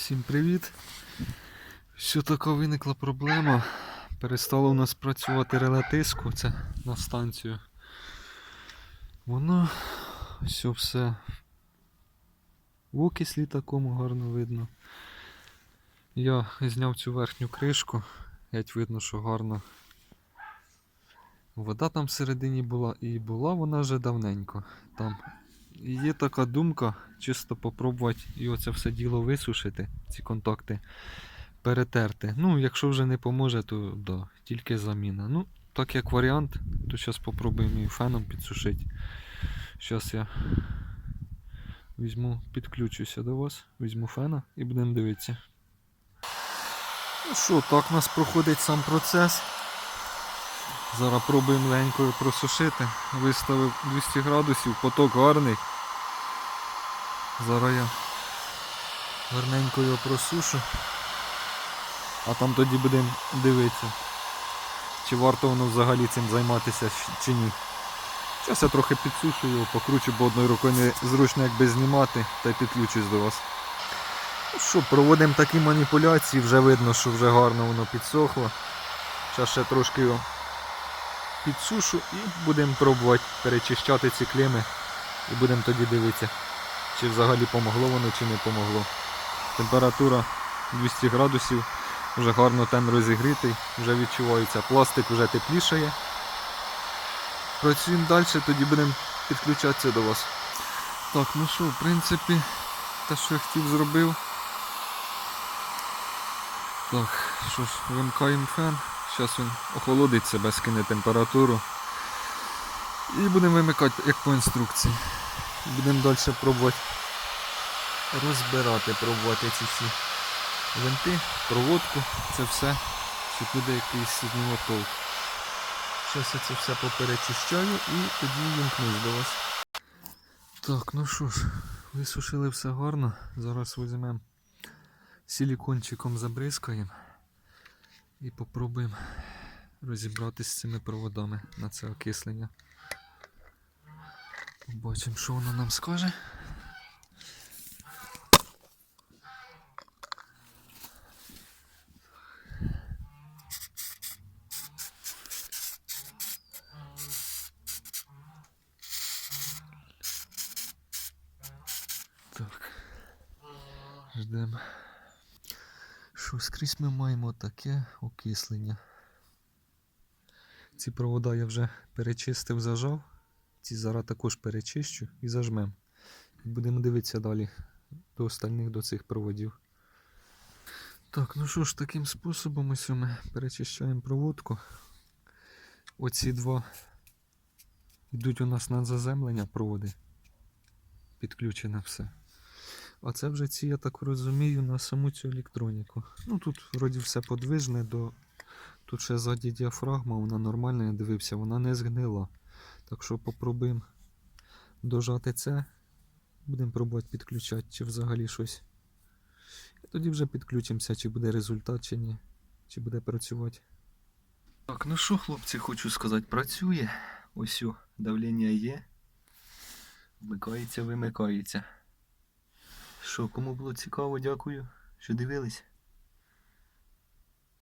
Всім привіт! Що така виникла проблема? Перестало у нас працювати реле тиску, це на станцію. Воно все все в окислі такому гарно видно. Я зняв цю верхню кришку, геть видно, що гарно. Вода там всередині була і була вона вже давненько там. Є така думка, чисто попробувати і оце все діло висушити, ці контакти перетерти. Ну, якщо вже не поможе, то да, тільки заміна. Ну, так як варіант, то зараз попробуємо і феном підсушити. Зараз я візьму, підключуся до вас, візьму фена і будемо дивитися. Ну що, так у нас проходить сам процес. Зараз пробуємо ленькою просушити. Виставив 200 градусів, поток гарний. Зараз я гарненько його просушу. А там тоді будемо дивитися, чи варто воно взагалі цим займатися чи ні. Зараз я трохи підсушу його, покручу, бо одною рукою незручно якби знімати, та й підключусь до вас. Ну що, проводимо такі маніпуляції, вже видно, що вже гарно воно підсохло. Зараз ще трошки його підсушу і будемо пробувати перечищати ці клеми і будемо тоді дивитися, чи взагалі помогло воно, чи не помогло. Температура 200 градусів, вже гарно тен розігрітий, вже відчувається. Пластик вже теплішає. Працюємо далі, тоді будемо підключатися до вас. Так, ну що, в принципі, те, що я хотів, зробив. Так, що ж, вимкаємо фен. Зараз він охолодить себе, скине температуру. І будемо вимикати, як по інструкції. Будемо далі пробувати розбирати, пробувати ці всі винти, проводку, це все, щоб буде якийсь від. Зараз я це все поперечищаю і тоді вімкнусь до вас. Так, ну що ж, висушили все гарно. Зараз візьмемо силікончиком забризкаємо і попробуємо розібратися з цими проводами на це окислення. Побачимо, що воно нам скаже. Ждемо. Що скрізь ми маємо таке окислення. Ці провода я вже перечистив, зажав. Ці зараз також перечищу і зажмем. Будемо дивитися далі до остальних до цих проводів. Так, ну що ж, таким способом ось ми перечищаємо проводку. Оці два йдуть у нас на заземлення проводи. Підключене все. А це вже ці, я так розумію, на саму цю електроніку. Ну тут вроді все подвижне, до... тут ще ззаді діафрагма, вона нормальна, я дивився, вона не згнила. Так що попробуємо дожати це. Будемо пробувати підключати, чи взагалі щось. І тоді вже підключимося, чи буде результат, чи ні. Чи буде працювати. Так, ну що, хлопці, хочу сказати, працює. Ось о, давлення є. Вмикається, вимикається. Що, кому було цікаво, дякую, що дивились.